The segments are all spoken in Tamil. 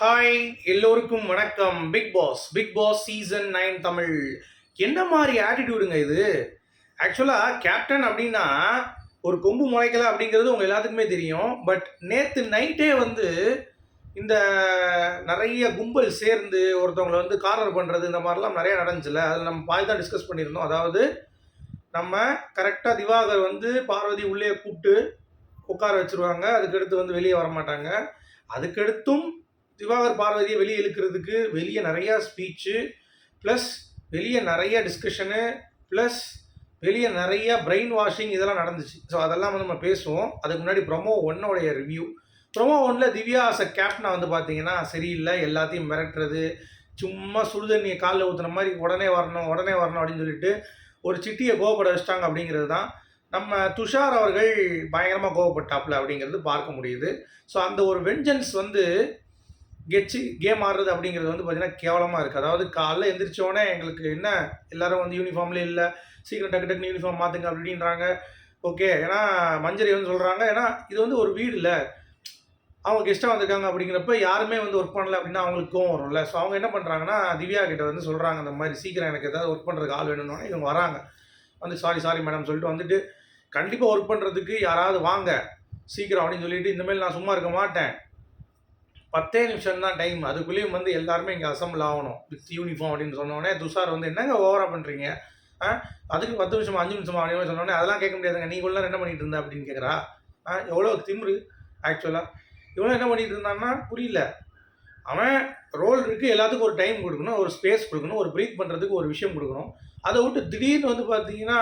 ஹாய் எல்லோருக்கும் வணக்கம். Big boss big boss season nine Tamil. என்ன மாதிரி ஆட்டிடியூடுங்க இது? ஆக்சுவலாக கேப்டன் அப்படின்னா ஒரு கொம்பு முளைக்கல அப்படிங்கிறது உங்கள் எல்லாத்துக்குமே தெரியும். பட் நேற்று நைட்டே வந்து இந்த நிறைய கும்பல் சேர்ந்து ஒருத்தவங்களை வந்து கார்னர் பண்ணுறது இந்த மாதிரிலாம் நிறைய நடந்துச்சுல. அதில் நம்ம பாதி தான் டிஸ்கஸ் பண்ணியிருந்தோம். அதாவது நம்ம கரெக்டாக திவாகர் வந்து பார்வதி உள்ளே கூப்பிட்டு உட்கார வச்சுருவாங்க. அதுக்கடுத்து வந்து வெளியே வர மாட்டாங்க அதுக்கடுத்தும் திவாகர் பார்வதியை வெளியே இழுக்கிறதுக்கு வெளியே நிறையா ஸ்பீச்சு ப்ளஸ் வெளியே நிறைய டிஸ்கஷனு ப்ளஸ் வெளியே நிறைய பிரெயின் வாஷிங் இதெல்லாம் நடந்துச்சு. ஸோ அதெல்லாம் வந்து நம்ம பேசுவோம். அதுக்கு முன்னாடி ப்ரொமோ ஒன்னோடைய ரிவ்யூ ப்ரொமோ ஒன்னில் திவ்யா ஆஸ் அ கேப்டனாக வந்து பார்த்தீங்கன்னா சரியில்லை எல்லாத்தையும் மிரட்டுறது சும்மா சுடுதண்ணியை காலில் ஊற்றுன மாதிரி உடனே வரணும் உடனே வரணும் அப்படின்னு சொல்லிட்டு ஒரு சிட்டியை கோவப்பட வச்சிட்டாங்க அப்படிங்கிறது தான். நம்ம துஷார் அவர்கள் பயங்கரமாக கோவப்பட்டாப்புல அப்படிங்கிறது பார்க்க முடியுது. ஸோ அந்த ஒரு வெஞ்சன்ஸ் வந்து கெச்சு கேம் ஆடுறது அப்படிங்கிறது வந்து பார்த்தீங்கன்னா கேவலமாக இருக்குது அதாவது காலைல எந்திரிச்சோடனே எங்களுக்கு என்ன எல்லாரும் வந்து யூனிஃபார்ம்லேயே இல்லை சீக்கிரம் டக்கு டக்குன்னு யூனிஃபார்ம் மாற்றுங்க அப்படின்றாங்க. ஓகே ஏன்னா மஞ்சரி வந்து சொல்கிறாங்க ஏன்னா இது வந்து ஒரு வீடு இல்லை. அவங்க கெஸ்ட்டாக வந்திருக்காங்க அப்படிங்கிறப்ப யாருமே வந்து ஒர்க் பண்ணல அப்படின்னா அவங்களுக்கு கோவம் வரும்ல. ஸோ அவங்க என்ன பண்ணுறாங்கன்னா திவ்யா கிட்ட வந்து சொல்கிறாங்க இந்த மாதிரி சீக்கிரம் எனக்கு ஏதாவது ஒர்க் பண்ணுறதுக்கு ஆள் வேணும்னா இவங்க வராங்க. வந்து சாரி சாரி மேடம் சொல்லிட்டு வந்துட்டு கண்டிப்பாக ஒர்க் பண்ணுறதுக்கு யாராவது வாங்க. சீக்கிரம் அப்படின்னு சொல்லிட்டு இந்தமாரி நான் சும்மா இருக்க மாட்டேன். பத்தே நிமிஷம் தான் டைம் அதுக்குள்ளேயும் வந்து எல்லாருமே இங்கே அசம்பிள் ஆகணும். வித் யூனிஃபார்ம் அப்படின்னு சொன்னோடனே துஷார் வந்து என்னங்க ஓவராக பண்ணுறீங்க ஆ? அதுக்கு பத்து நிமிஷம் அஞ்சு நிமிஷம் அப்படின்னு சொன்னோடனே அதெல்லாம் கேட்க முடியாதுங்க. நீ இவ்வளோ என்ன பண்ணிட்டு இருந்த? அப்படின்னு கேட்குறா ஆ எவ்வளோ திமிரு ஆக்சுவலாக இவ்வளோ என்ன பண்ணிட்டு இருந்தான்னா புரியல. அவன் ரோல் இருக்குது எல்லாத்துக்கும் ஒரு டைம் கொடுக்கணும் ஒரு ஸ்பேஸ் கொடுக்கணும் ஒரு ப்ரீத் பண்ணுறதுக்கு ஒரு விஷயம் கொடுக்கணும். அதை விட்டு திடீர்னு வந்து பார்த்தீங்கன்னா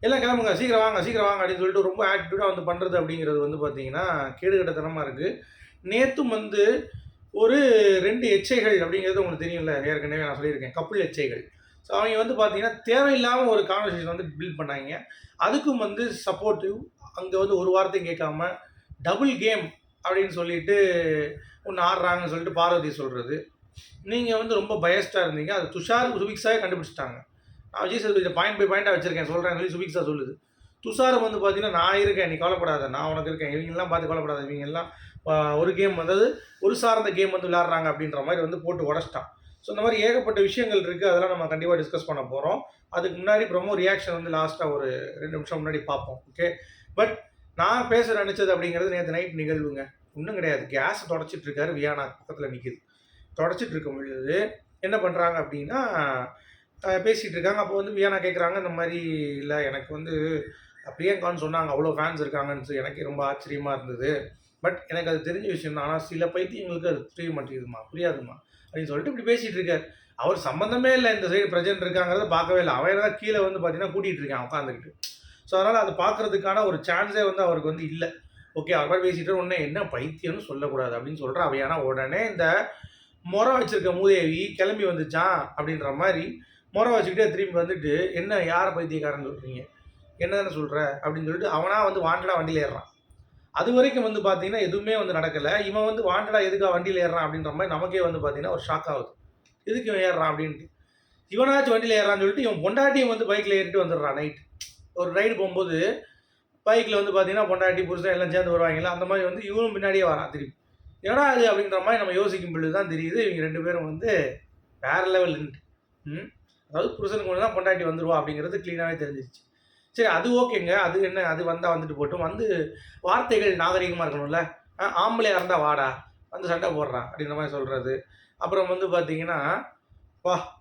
எல்லாம் கிளம்புங்க சீக்கிரம் வாங்க சீக்கிரம் வாங்க அப்படின்னு சொல்லிட்டு ரொம்ப ஆட்டிடியூடாக வந்து பண்ணுறது அப்படிங்கிறது வந்து பார்த்தீங்கன்னா கேடுகட்டத்தனமாக இருக்குது நேற்றும் வந்து ஒரு ரெண்டு எச்சைகள் அப்படிங்கிறது உங்களுக்கு தெரியும்ல ஏற்கனவே நான் சொல்லியிருக்கேன். கப்புள் எச்சைகள். ஸோ அவங்க வந்து பார்த்தீங்கன்னா தேவையில்லாமல் ஒரு கான்வர்சேஷன் வந்து பில்ட் பண்ணாங்க. அதுக்கும் வந்து சப்போர்ட்டிவ் அங்கே வந்து ஒரு வார்த்தையும் கேட்காம டபுள் கேம் அப்படின்னு சொல்லிட்டு ஒன்று ஆடுறாங்கன்னு சொல்லிட்டு பார்வதி சொல்கிறது நீங்கள் வந்து ரொம்ப பயஸ்டாக இருந்தீங்க. அது துஷார் சுபிக்ஸாவே கண்டுபிடிச்சிட்டாங்க. நான் விஜய் சேதுபதி பாயிண்ட் பை பாயிண்டாக வச்சுருக்கேன் சொல்கிறேன் சொல்லி சுபிக்ஸா சொல்லுது. துஷார் வந்து பார்த்தீங்கன்னா நான் இருக்கேன் நீ கவலைப்படாத. நான் உனக்கு இருக்கேன். இவங்கெல்லாம் பார்த்து கவலைப்படாத. இவங்கெல்லாம் ஒரு கேம் அதாவது ஒரு சார்ந்த கேம் வந்து விளாட்றாங்க அப்படின்ற மாதிரி வந்து போட்டு உடச்சிட்டான். ஸோ இந்த மாதிரி ஏகப்பட்ட விஷயங்கள் இருக்குது அதெல்லாம் நம்ம கண்டிப்பாக டிஸ்கஸ் பண்ண போகிறோம் அதுக்கு முன்னாடி ப்ரொமோ ரியாக்ஷன் வந்து லாஸ்ட்டாக ஒரு ரெண்டு நிமிஷம் முன்னாடி பார்ப்போம். ஓகே பட் நான் பேச நினச்சது அப்படிங்கிறது நேற்று நைட் நிகழ்வுங்க. ஒன்றும் கிடையாது. கேஸ் தொடச்சிட்டு இருக்காரு வியானா பக்கத்தில் நிற்கிது தொடச்சிட்டு இருக்கும் பொழுது என்ன பண்ணுறாங்க அப்படின்னா பேசிகிட்டு இருக்காங்க. அப்போ வந்து வியானா கேட்குறாங்க இந்த மாதிரி இல்லை எனக்கு வந்து பிரியங்கான்னு சொன்னாங்க. அவ்வளோ ஃபேன்ஸ் இருக்காங்கன்னு சொல்லி. எனக்கு ரொம்ப ஆச்சரியமாக இருந்தது. பட் எனக்கு அது தெரிஞ்ச விஷயம் தான். ஆனால் சில பைத்தியங்களுக்கு அது புரிய மாட்டேங்குதுமா புரியாதுமா அப்படின்னு சொல்லிட்டு இப்படி பேசிகிட்டு இருக்கார். அவர் சம்மந்தமே இல்லை இந்த சைடு பிரஜென்ட் இருக்காங்கிறத பார்க்கவே இல்லை. அவன் தான் கீழே வந்து பார்த்தீங்கன்னா கூட்டிகிட்டு இருக்கான் உட்காந்துக்கிட்டு ஸோ அதனால் அதை பார்க்கறதுக்கான ஒரு சான்ஸே வந்து அவருக்கு வந்து இல்லை. ஓகே அவர் மாதிரி பேசிட்டு உடனே என்ன பைத்தியம்னு சொல்லக்கூடாது அப்படின்னு சொல்கிற அவ ஏன்னா உடனே இந்த முறை வச்சிருக்க மூதேவி கிளம்பி வந்துச்சான் அப்படின்ற மாதிரி முறை வச்சுக்கிட்டே திரும்பி வந்துட்டு என்ன யாரை பைத்தியக்காரன்னு சொல்கிறீங்க என்ன தானே சொல்கிற அப்படின்னு சொல்லிட்டு அவனாக வந்து வாண்டடாக வண்டியில் ஏறுறான். அது வரைக்கும் வந்து பார்த்தீங்கன்னா எதுவுமே வந்து நடக்கலை. இவன் வந்து வாண்டடாக எதுக்காக வண்டியில் ஏறுறான் அப்படின்ற மாதிரி நமக்கே வந்து பார்த்தீங்கன்னா ஒரு ஷாக் ஆகுது. எதுக்கு இவன் ஏறுறான் அப்படின்ட்டு. இவனாச்சும் வண்டியில் ஏறான்னு சொல்லிட்டு இவன் பொண்டாட்டியும் வந்து பைக்கில் ஏறிட்டு வந்துடுறான் நைட் ஒரு ரைடு போகும்போது பைக்கில் வந்து பார்த்தீங்கன்னா பொண்டாட்டி புருஷன் எல்லாம் சேர்ந்து வருவாங்களா அந்த மாதிரி வந்து இவனும் பின்னாடியே வரான் திருப்பி ஏன்னா அது அப்படின்ற மாதிரி நம்ம யோசிக்கும் பொழுது தான் தெரியுது இவங்க ரெண்டு பேரும் வந்து வேற லெவல் ம்? அதாவது புருஷனுக்கு ஒன்று தான் பொண்டாட்டி வந்துடுவா அப்படிங்கிறது க்ளீனாகவே தெரிஞ்சிருச்சு. சரி அது ஓகேங்க. அது என்ன அது வந்தால் வந்துட்டு போட்டும். வந்து வார்த்தைகள் நாகரிகமாக இருக்கணும்ல. ஆ, இருந்தால் வாடா. வந்து சண்டை போடுறான் அப்படின்ற மாதிரி சொல்கிறது அப்புறம் வந்து பார்த்தீங்கன்னா வா.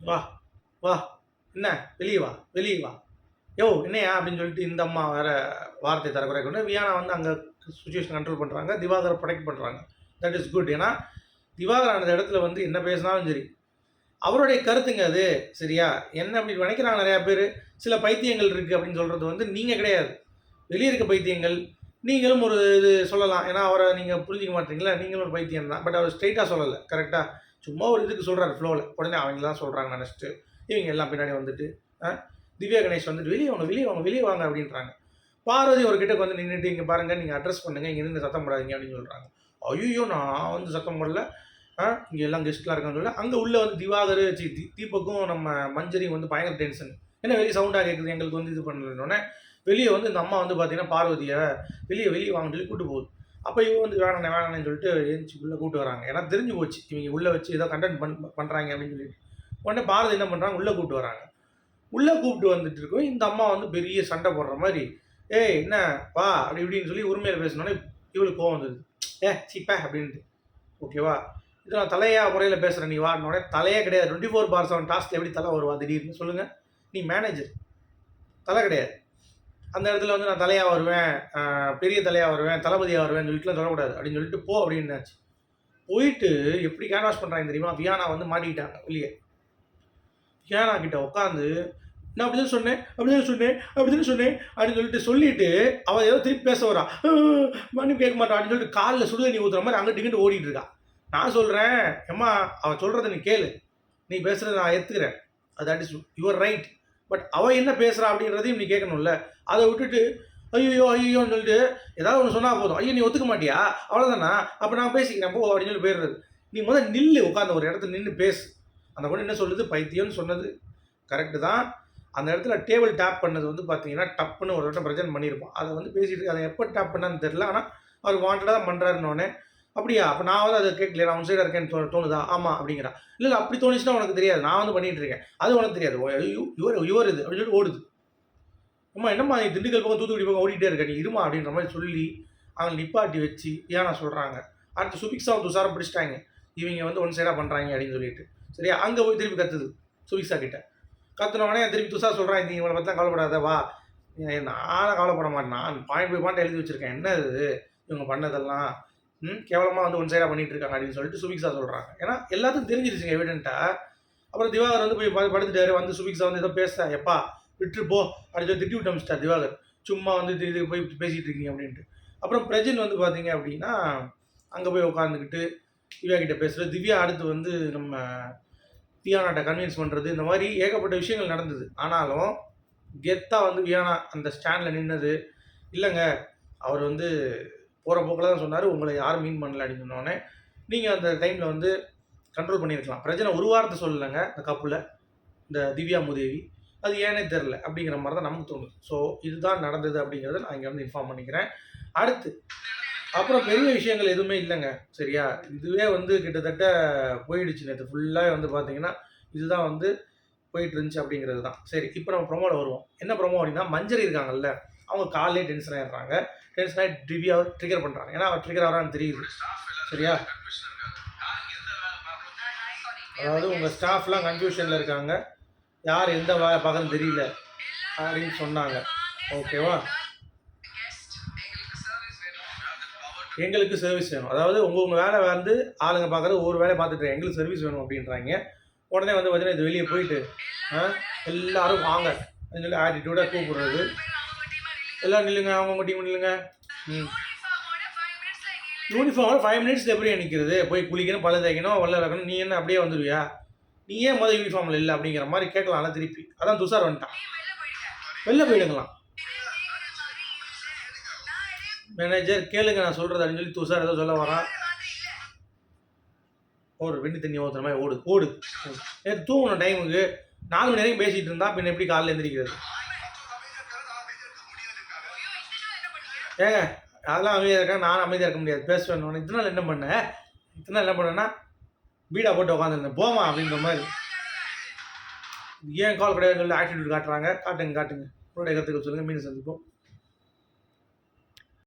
வா. வா. என்ன? வெளியே வா. வெளியே வா. யோ என்னையா? அப்படின்னு சொல்லிட்டு இந்த அம்மா வேற வார்த்தை தரக்குறை கொண்டு வியானா வந்து அங்கே சுச்சுவேஷன் கண்ட்ரோல் பண்ணுறாங்க திவாகரை ப்ரொடெக்ட் பண்ணுறாங்க தட் இஸ் குட் ஏன்னா திவாகர் அந்த இடத்துல வந்து என்ன பேசினாலும் சரி அவருடைய கருத்துங்க அது. சரியா? என்ன அப்படி நினைக்கிறாங்க நிறையா பேர்? சில பைத்தியங்கள் இருக்குது அப்படின்னு சொல்கிறது வந்து நீங்கள் கிடையாது. வெளியே இருக்க பைத்தியங்கள். நீங்களும் ஒரு இது சொல்லலாம். ஏன்னா அவரை நீங்கள் புரிஞ்சிக்க மாட்டீங்களா? நீங்களும் ஒரு பைத்தியம் தான் பட் அவர் ஸ்ட்ரைட்டாக சொல்லலை. கரெக்டாக சும்மா ஒரு இதுக்கு சொல்கிறாரு ஃப்ளோவில் உடனே அவங்க தான் சொல்கிறாங்க நினச்சிட்டு இவங்க எல்லாம் பின்னாடி வந்துட்டு ஆ, திவ்யா கணேஷ் வந்துட்டு வெளியே வாங்க வெளியே வாங்க வெளியே வாங்க அப்படின்றாங்க. பார்வதி ஒரு கிட்ட வந்து நின்றுட்டு இங்கே பாருங்கள் நீங்கள் அட்ரஸ் பண்ணுங்கள் இங்கே நின்று சத்தம் போடாதீங்க அப்படின்னு சொல்கிறாங்க ஐயோ நான் வந்து சத்தம் போடல. இங்கே எல்லாம் கெஸ்ட்லாம் இருக்கான்னு சொல்லி அங்கே உள்ளே வந்து திவாகர் சி தி- தீபக்கும் நம்ம மஞ்சரியும் வந்து பயங்கர டென்ஷன் ஏன்னா வெளியே சவுண்டாக கேட்குது எங்களுக்கு வந்து இது பண்ணலன்னொடனே வெளியே வந்து இந்த அம்மா வந்து பார்த்தீங்கன்னா பார்வதியை வெளியே வெளியே வாங்க சொல்லி கூட்டு போகுது. அப்போ இவங்க வந்து வேணாண்ணே வேணாண்ணேன்னு சொல்லிட்டு ஏஞ்சி உள்ளே கூட்டு வராங்க. ஏன்னா தெரிஞ்சு போச்சு. இவங்க உள்ளே வச்சு ஏதோ கண்டென்ட் பண் பண்ணுறாங்க அப்படின்னு சொல்லிட்டு. உடனே பாரதி என்ன பண்ணுறாங்க உள்ளே கூப்பிட்டு வராங்க. உள்ளே கூப்பிட்டு வந்துட்டு இருக்கோம் இந்த அம்மா வந்து பெரிய சண்டை போடுற மாதிரி ஏய் என்ன? வா அப்படி இப்படின்னு சொல்லி உரிமையில் பேசினோடனே இவளுக்கு கோவம் வந்தது. ஏ சீப்பே அப்படின்ட்டு ஓகேவா? இது நான் தலையா முறையில் பேசுகிறேன் நீ வாடினோடனே தலையே கிடையாது. Twenty four by seven task எப்படி தலை வருவா திடீர்னு சொல்லுங்கள் நீ மேனேஜர் தலை கிடையாது. அந்த இடத்துல வந்து நான் தலையாக வருவேன் பெரிய தலையாக வருவேன் தளபதியாக வருவேன் சொல்லிட்டுலாம் சொல்லக்கூடாது. அப்படின்னு சொல்லிட்டு போ அப்படின்னாச்சு போயிட்டு எப்படி கேன்வாஸ் பண்ணுறாங்க தெரியுமா? வியானா வந்து மாட்டிக்கிட்டாங்க வெளியே. வியானா கிட்ட உட்காந்து நான் அப்படி தான் சொன்னேன் அப்படி தான் சொன்னேன் அப்படி தான் சொன்னேன் அப்படின்னு சொல்லிட்டு சொல்லிட்டு அவள் ஏதோ திருப்பி பேச வரா மன்னிப்பு கேட்க மாட்டான் அப்படின்னு சொல்லிட்டு காலில் சுடுதண்ணி ஊற்றுற மாதிரி அங்கிட்டு இங்கிட்டு ஓடிட்டு இருக்கா. நான் சொல்கிறேன் எம்மா அவன் சொல்கிறத நீ கேளு. நீ பேசுகிறத நான் ஏற்றுக்கிறேன் அது that is your right but அவன் என்ன பேசுகிறா அப்படின்றதையும் நீ கேட்கணும்ல. அதை விட்டுட்டு ஐயோ ஐயோன்னு சொல்லிட்டு ஏதாவது ஒன்று சொன்னால் போதும். ஐயோ நீ ஒத்துக்க மாட்டியா? அவ்வளோதானா அப்போ நான் பேசிக்கிறேன். போ அப்படின்னு சொல்லி போயிடுறது. நீ முதல் நில்லு உட்காந்து ஒரு இடத்துல நின்று பேசு. அந்த பொண்ணு என்ன சொல்லுது? பைத்தியம்னு சொன்னது. கரெக்டு தான். அந்த இடத்துல டேபிள் டேப் பண்ணது வந்து பார்த்தீங்கன்னா டப்புன்னு ஒரு இடம் ப்ரெசென்ட் பண்ணியிருப்போம். அதை வந்து பேசிட்டு அதை எப்போ டேப் பண்ணான்னு தெரில ஆனால் அவர் வாண்டடாக தான் பண்ணுறாருன்னொடனே அப்படியா? அப்போ நான் வந்து அதை கேட்கல நான் உன் சைடாக இருக்கேன்னு தோ தோணுதா? ஆமாம் அப்படிங்கிறா இல்லை இல்லை அப்படி தோணுச்சுன்னா உனக்கு தெரியாது. நான் வந்து பண்ணிகிட்டு இருக்கேன். அது உனக்கு தெரியாது. யுவர் யுவர் இது அப்படின்னு சொல்லி ஓடுது. அம்மா என்னம்மா நீ திண்டுக்கல் பக்கம் தூத்துக்குடி பக்கம் ஓடிட்டே இருக்க? நீ இருமா அப்படின்ற மாதிரி சொல்லி அவங்க நிப்பாட்டி வச்சு ஏன்னா சொல்கிறாங்க அடுத்து சுபிக்ஸாவும் துஷாரம் பிடிச்சிட்டாங்க. இவங்க வந்து ஒன் சைடாக பண்ணுறாங்க அப்படின்னு சொல்லிட்டு. சரியா? அங்கே போய் திருப்பி கத்துது சுபிக்ஸா கிட்ட. கத்துனவொடனே திருப்பி துஷார் சொல்கிறான் நீ இவனை பற்றி கவலைப்படாத வா. நான் கவலைப்பட மாட்டேன். நான் பாயிண்ட் பை பாயிண்ட் எழுதி வச்சிருக்கேன். என்ன இது? இவங்க பண்ணதெல்லாம் கேவலமாக வந்து ஒன் சைடாக பண்ணிட்டு இருக்காங்க அப்படின்னு சொல்லிட்டு சுபிக்ஸா சொல்கிறாங்க ஏன்னா எல்லாத்துக்கும் தெரிஞ்சிருச்சுங்க எவிடென்ட்டாக அப்புறம் திவாகர் வந்து போய் படுத்துட்டாரு வந்து சுபிக்ஸா வந்து ஏதோ பேச எப்பா விட்டு போ அப்படின்னு சொல்லி திட்டி விட்டு திவாகர். சும்மா வந்து இது இது போய் பேசிகிட்டு இருக்கீங்க அப்படின்ட்டு. அப்புறம் பிரஜின் வந்து பார்த்தீங்க அப்படின்னா அங்கே போய் உட்காந்துக்கிட்டு திவ்யா கிட்ட பேசுகிறது திவ்யா அடுத்து வந்து நம்ம வியானாட்ட கன்வின்ஸ் பண்ணுறது இந்த மாதிரி ஏகப்பட்ட விஷயங்கள் நடந்தது. ஆனாலும் கெத்தாக வந்து வியானா அந்த ஸ்டாண்டில் நின்னது இல்லைங்க அவர் வந்து போகிற போக்கில் தான் சொன்னார். உங்களை யாரும் மீன் பண்ணல அப்படின்னு சொன்னோடனே நீங்கள் அந்த டைமில் வந்து கண்ட்ரோல் பண்ணியிருக்கலாம். பிரச்சனை ஒரு வாரத்தை சொல்லலைங்க அந்த கப்பில் இந்த திவ்யா முதேவி. அது ஏனே தெரில அப்படிங்கிற மாதிரி தான் நமக்கு தோணுது. ஸோ இதுதான் நடந்தது அப்படிங்கிறத நான் இங்கே வந்து இன்ஃபார்ம் பண்ணிக்கிறேன். அடுத்து அப்புறம் பெரிய விஷயங்கள் எதுவுமே இல்லைங்க. சரியா? இதுவே வந்து கிட்டத்தட்ட போயிடுச்சு நேற்று ஃபுல்லாக வந்து பார்த்தீங்கன்னா இதுதான் வந்து போயிட்டு இருந்துச்சு அப்படிங்கிறது தான். சரி இப்போ நம்ம ப்ரொமோவில் வருவோம். என்ன ப்ரொமோ அப்படின்னா மஞ்சரி இருக்காங்கல்ல? அவங்க காலையிலே டென்ஷன் ஆயிடுறாங்க. டென்ஷன் ஆகி ட்ரிவியாவை ட்ரிகர் பண்ணுறாங்க ஏன்னா அவர் ட்ரிகர் ஆகிறான்னு தெரியுது. சரியா? அதாவது உங்கள் ஸ்டாஃப்லாம் கன்ஃபியூஷனில் இருக்காங்க. யார் எந்த வேலை பார்க்கறதுன்னு தெரியல. அப்படின்னு சொன்னாங்க. ஓகேவா? எங்களுக்கு சர்வீஸ் வேணும். அதாவது உங்கள் உங்கள் வேலை வந்து ஆளுங்க பார்க்குறது ஒரு வேலை பார்த்துட்டு எங்களுக்கு சர்வீஸ் வேணும் அப்படின்றாங்க. உடனே வந்து பார்த்தீங்கன்னா இது வெளியே போயிட்டு எல்லாரும் வாங்க. அப்படின்னு சொல்லி ஆட்டிடியூடாக கூப்பிடுறது. எல்லாம் நில்லுங்க அவங்க டீம் நில்லுங்க. ம். யூனிஃபார்மோட ஃபைவ் மினிட்ஸ் எப்படி நிற்கிறது போய் குளிக்கணும் பல்ல தேய்க்கணும் வெள்ள வைக்கணும் நீ என்ன அப்படியே வந்துடுவியா நீ ஏன் முதல் யூனிஃபார்மில் இல்லை அப்படிங்கிற மாதிரி கேட்கலாம்ல திருப்பி. அதான் துஷார் வந்துட்டான். வெளில போயிடுங்களாம். மேனேஜர் கேளுங்க நான் சொல்கிறது அப்படின்னு சொல்லி துஷார் ஏதோ சொல்ல வரான். ஒரு வெண்ணி தண்ணி ஊற்றுற மாதிரி ஓடு ஓடு. நேற்று தூங்கணும் டைமுக்கு நாலு மணி நேரம் பேசிகிட்டு இருந்தா பின்ன எப்படி காலையில் எந்திரிக்கிறது? ஏங்க அதெல்லாம் அமைதியாக இருக்கேன் நான் அமைதியாக இருக்க முடியாது. பேசுவேன் நான் இத்தனை நாள் என்ன பண்ணேன் இத்தனை நாள் என்ன பண்ணேன்னா பீடா போட்டு உட்காந்துருந்தேன் போமா அப்படின்ற மாதிரி. ஏன் கால் கிடையாதுன்னு சொல்லி ஆட்டிடியூட் காட்டுறாங்க? காட்டுங்க காட்டுங்க. உங்களுடைய கருத்துக்கள் சொல்லுங்கள் மீன் சந்திப்போம்.